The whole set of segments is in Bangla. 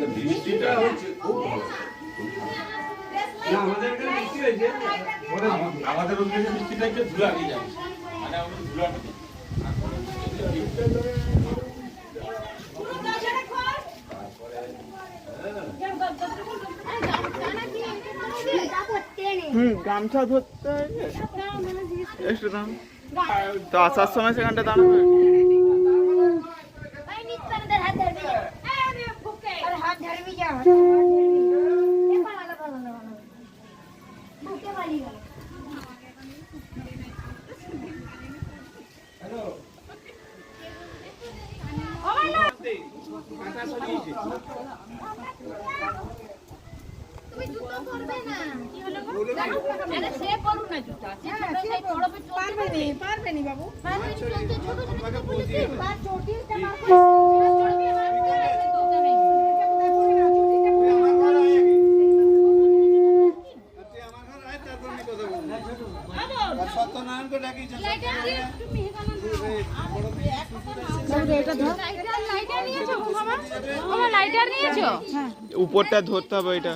মানে বৃষ্টিটা হচ্ছে খুব ভালো। আমাদের এখানে বৃষ্টি হয়েছে। আমাদের ওখানে বৃষ্টিটা একটু ধুলা নিয়ে যাচ্ছে মানে আমরা ধুলা হুম গামছা ধরতে হয়েছে একটু দাম। তো আসার সময় সেখানটা দাঁড়াবে কাঁটা সরিয়েছে তুমি জুতো। পরবে না উপরটা ধরতে হবে এটা।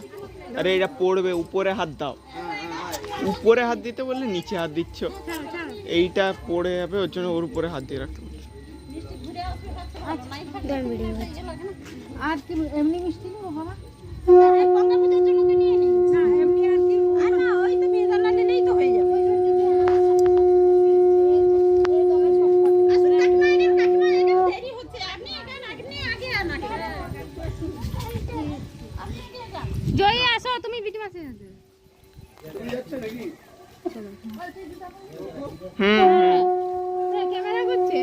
আরে এটা পড়বে উপরে হাত দাও। উপরে হাত দিতে বললে নিচে হাত দিচ্ছ। এইটা পড়ে যাবে ওর জন্য ওর উপরে হাত দিয়ে রাখতে আর কি এমনি মিষ্টি নেব বাবা গঙ্গা পূজার জন্য তো নিয়ে নেই না এমনি আর কি আর না ওই তো বেদানা নিলেই তো হয়ে যাবে আসুন কাকিমা এনে কাকিমা এনে দেরি হচ্ছে আপনি এটা না আপনি আগে আন আগে জয় আসো তুমি বিটি মাসে হুম হুম। ক্যামেরা করছে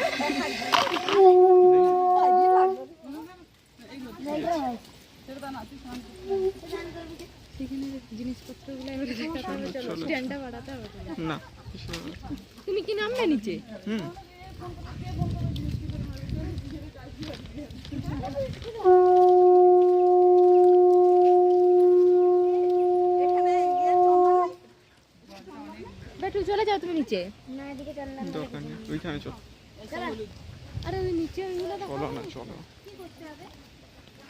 এখনও ফান করেনি দেখ এ মিষ্টি যাচ্ছে রে মিষ্টি না। তুমি কি নামবে নিচে? হুম। বেটু চলে যাও তুমি নিচে। ওইখানে চল। আরে ওই নিচে ওইগুলো দেখো চলো না চলো।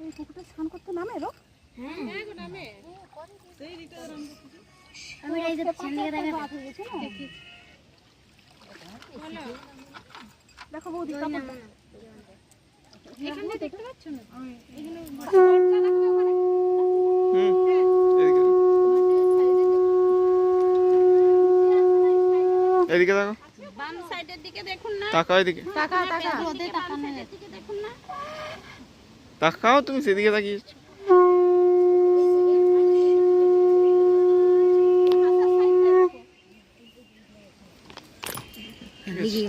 থাক এখানটা থাক দেখতেই পাবে না। এখানে এখানে দেখতে পাচ্ছ না? এদিকে এদিকে দেখো। বাম সাইডের দিকে দেখুন না। তাকাও এদিকে। টাকা টাকা রোদে তাকানো দিকে দেখুন না। তাকাও তুমি সেদিকে তাকিয়েছো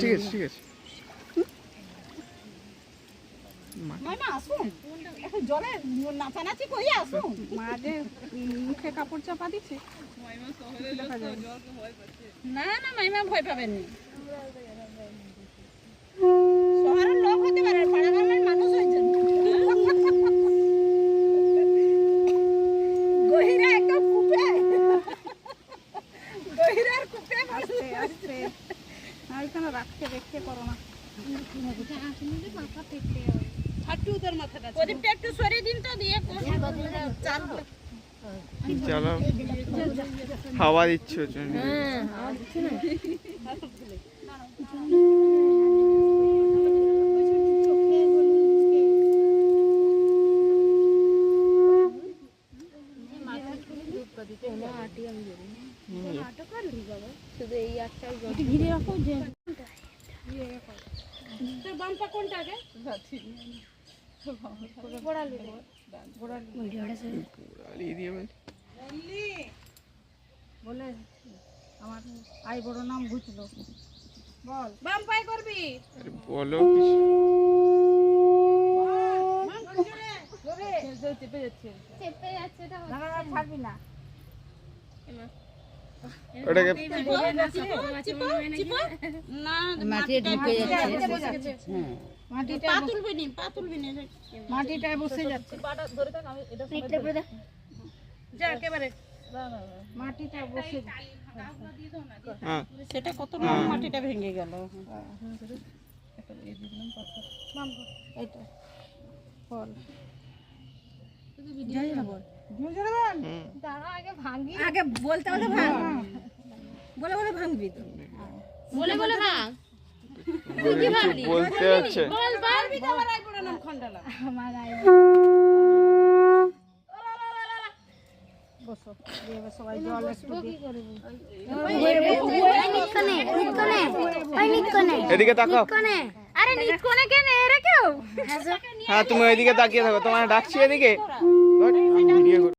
ঠিক আছে আছে জলে নাচানাচি করি আসুন। মা যে মুখে কাপড় চাপা দিচ্ছে। না না মাইমা ভয় পাবেন না শহরের লোক হতে পারে মানুষ রাখতে দেখতে করো না। তোর মাথাটা প্রদীপটা একটু সরিয়ে দিন তো দিয়ে চাল চলো হাওয়া দিচ্ছে ওর জন্য শুধু এই একটাই ঘিরে রাখো যে তোর কোনটা আগে বল। বলে আমার আই বড় নাম ঘুচলো। বল। বাম পায়ে করবি? বলো চেপে যাচ্ছে চেপে যাচ্ছে। এটা না না ছাড়বি না। ওটাকে মাটি ঢুকে যাচ্ছে মাটিটা বসে যাচ্ছে। মাটিটা বসে হ্যাঁ। সেটা কত মাটিটা ভেঙে গেল। এইটা। দাঁড়া আগে বলতে বলে ভাঙ। বলে বলে ভাঙবি তো। বলে বলে ভাঙ। কিছু বলতে হচ্ছে বল বল। আমার আই বড় নাম খন্ডালা আমার আই বসো দিয়ে সবাই জল একটু দিয়ে এদিকে তাকাও। আরে নিকোনে কেন? এরে কেউ? হ্যাঁ তুমি ওইদিকে তাকিয়ে থাকো। তোমার ডাকছি এদিকে। ভিডিও